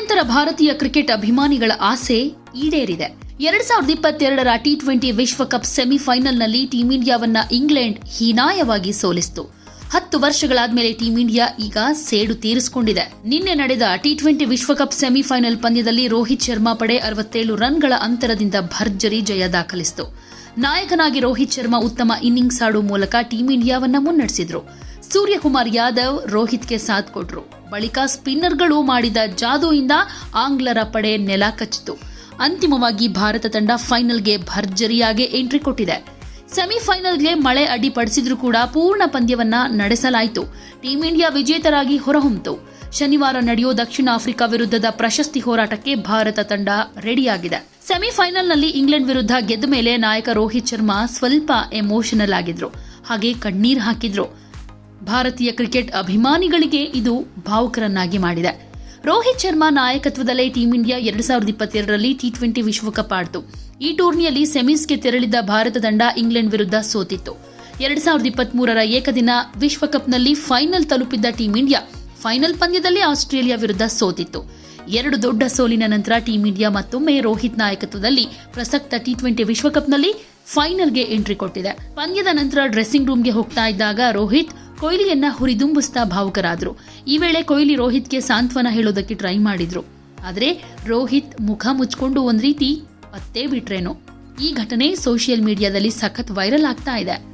ಕೋಟ್ಯಂತರ ಭಾರತೀಯ ಕ್ರಿಕೆಟ್ ಅಭಿಮಾನಿಗಳ ಆಸೆ ಈಡೇರಿದೆ. ಎರಡ್ ಸಾವಿರದ ಇಪ್ಪತ್ತೆರಡರ ಟಿ ಟ್ವೆಂಟಿ ವಿಶ್ವಕಪ್ ಸೆಮಿಫೈನಲ್ನಲ್ಲಿ ಟೀಂ ಇಂಡಿಯಾವನ್ನ ಇಂಗ್ಲೆಂಡ್ ಹೀನಾಯವಾಗಿ ಸೋಲಿಸಿತು. ಹತ್ತು ವರ್ಷಗಳಾದ್ಮೇಲೆ ಟೀಂ ಇಂಡಿಯಾ ಈಗ ಸೇಡು ತೀರಿಸಿಕೊಂಡಿದೆ. ನಿನ್ನೆ ನಡೆದ ಟಿ ಟ್ವೆಂಟಿ ವಿಶ್ವಕಪ್ ಸೆಮಿಫೈನಲ್ ಪಂದ್ಯದಲ್ಲಿ ರೋಹಿತ್ ಶರ್ಮಾ ಪಡೆ ಅರವತ್ತೇಳು ರನ್ಗಳ ಅಂತರದಿಂದ ಭರ್ಜರಿ ಜಯ ದಾಖಲಿಸಿತು. ನಾಯಕನಾಗಿ ರೋಹಿತ್ ಶರ್ಮಾ ಉತ್ತಮ ಇನ್ನಿಂಗ್ಸ್ ಆಡುವ ಮೂಲಕ ಟೀಂ ಇಂಡಿಯಾವನ್ನ ಮುನ್ನಡೆಸಿದ್ರು. ಸೂರ್ಯಕುಮಾರ್ ಯಾದವ್ ರೋಹಿತ್ಗೆ ಸಾಥ್ ಕೊಟ್ರು. ಬಳಿಕ ಸ್ಪಿನ್ನರ್ಗಳು ಮಾಡಿದ ಜಾದೂಯಿಂದ ಆಂಗ್ಲರ ಪಡೆ ನೆಲ ಕಚ್ಚಿತು. ಅಂತಿಮವಾಗಿ ಭಾರತ ತಂಡ ಫೈನಲ್ಗೆ ಭರ್ಜರಿಯಾಗಿ ಎಂಟ್ರಿ ಕೊಟ್ಟಿದೆ. ಸೆಮಿಫೈನಲ್ಗೆ ಮಳೆ ಅಡ್ಡಿಪಡಿಸಿದ್ರೂ ಕೂಡ ಪೂರ್ಣ ಪಂದ್ಯವನ್ನ ನಡೆಸಲಾಯಿತು. ಟೀಂ ಇಂಡಿಯಾ ವಿಜೇತರಾಗಿ ಹೊರಹೊಮ್ಮಿತು. ಶನಿವಾರ ನಡೆಯೋ ದಕ್ಷಿಣ ಆಫ್ರಿಕಾ ವಿರುದ್ಧದ ಪ್ರಶಸ್ತಿ ಹೋರಾಟಕ್ಕೆ ಭಾರತ ತಂಡ ರೆಡಿಯಾಗಿದೆ. ಸೆಮಿಫೈನಲ್ನಲ್ಲಿ ಇಂಗ್ಲೆಂಡ್ ವಿರುದ್ಧ ಗೆದ್ದ ಮೇಲೆ ನಾಯಕ ರೋಹಿತ್ ಶರ್ಮಾ ಸ್ವಲ್ಪ ಎಮೋಷನಲ್ ಆಗಿದ್ರು. ಹಾಗೆ ಕಣ್ಣೀರ್ ಹಾಕಿದ್ರು. ಭಾರತೀಯ ಕ್ರಿಕೆಟ್ ಅಭಿಮಾನಿಗಳಿಗೆ ಇದು ಭಾವುಕರನ್ನಾಗಿ ಮಾಡಿದೆ. ರೋಹಿತ್ ಶರ್ಮಾ ನಾಯಕತ್ವದಲ್ಲೇ ಟೀಂ ಇಂಡಿಯಾ ಎರಡು ಸಾವಿರದ ಇಪ್ಪತ್ತೆರಡರಲ್ಲಿ ಟಿ ಟ್ವೆಂಟಿ ವಿಶ್ವಕಪ್ ಆಡಿತು. ಈ ಟೂರ್ನಿಯಲ್ಲಿ ಸೆಮೀಸ್ಗೆ ತೆರಳಿದ್ದ ಭಾರತ ತಂಡ ಇಂಗ್ಲೆಂಡ್ ವಿರುದ್ಧ ಸೋತಿತ್ತು. ಎರಡು ಸಾವಿರದ ಇಪ್ಪತ್ಮೂರರ ಏಕದಿನ ವಿಶ್ವಕಪ್ನಲ್ಲಿ ಫೈನಲ್ ತಲುಪಿದ್ದ ಟೀಂ ಇಂಡಿಯಾ ಫೈನಲ್ ಪಂದ್ಯದಲ್ಲಿ ಆಸ್ಟ್ರೇಲಿಯಾ ವಿರುದ್ಧ ಸೋತಿತ್ತು. ಎರಡು ದೊಡ್ಡ ಸೋಲಿನ ನಂತರ ಟೀಂ ಇಂಡಿಯಾ ಮತ್ತೊಮ್ಮೆ ರೋಹಿತ್ ನಾಯಕತ್ವದಲ್ಲಿ ಪ್ರಸಕ್ತ ಟಿ ಟ್ವೆಂಟಿ ವಿಶ್ವಕಪ್ನಲ್ಲಿ ಫೈನಲ್ಗೆ ಎಂಟ್ರಿ ಕೊಟ್ಟಿದೆ. ಪಂದ್ಯದ ನಂತರ ಡ್ರೆಸ್ಸಿಂಗ್ ರೂಮ್ಗೆ ಹೋಗ್ತಾ ಇದ್ದಾಗ ರೋಹಿತ್ ಕೊಹ್ಲಿಯನ್ನ ಹುರಿದುಂಬಿಸ್ತಾ ಭಾವುಕರಾದರು. ಈ ವೇಳೆ ಕೊಹ್ಲಿ ರೋಹಿತ್ಗೆ ಸಾಂತ್ವನ ಹೇಳೋದಕ್ಕೆ ಟ್ರೈ ಮಾಡಿದ್ರು. ಆದ್ರೆ ರೋಹಿತ್ ಮುಖ ಮುಚ್ಕೊಂಡು ಒಂದ್ ರೀತಿ ಪತ್ತೆ ಬಿಟ್ರೇನೋ? ಈ ಘಟನೆ ಸೋಷಿಯಲ್ ಮೀಡಿಯಾದಲ್ಲಿ ಸಖತ್ ವೈರಲ್ ಆಗ್ತಾ ಇದೆ.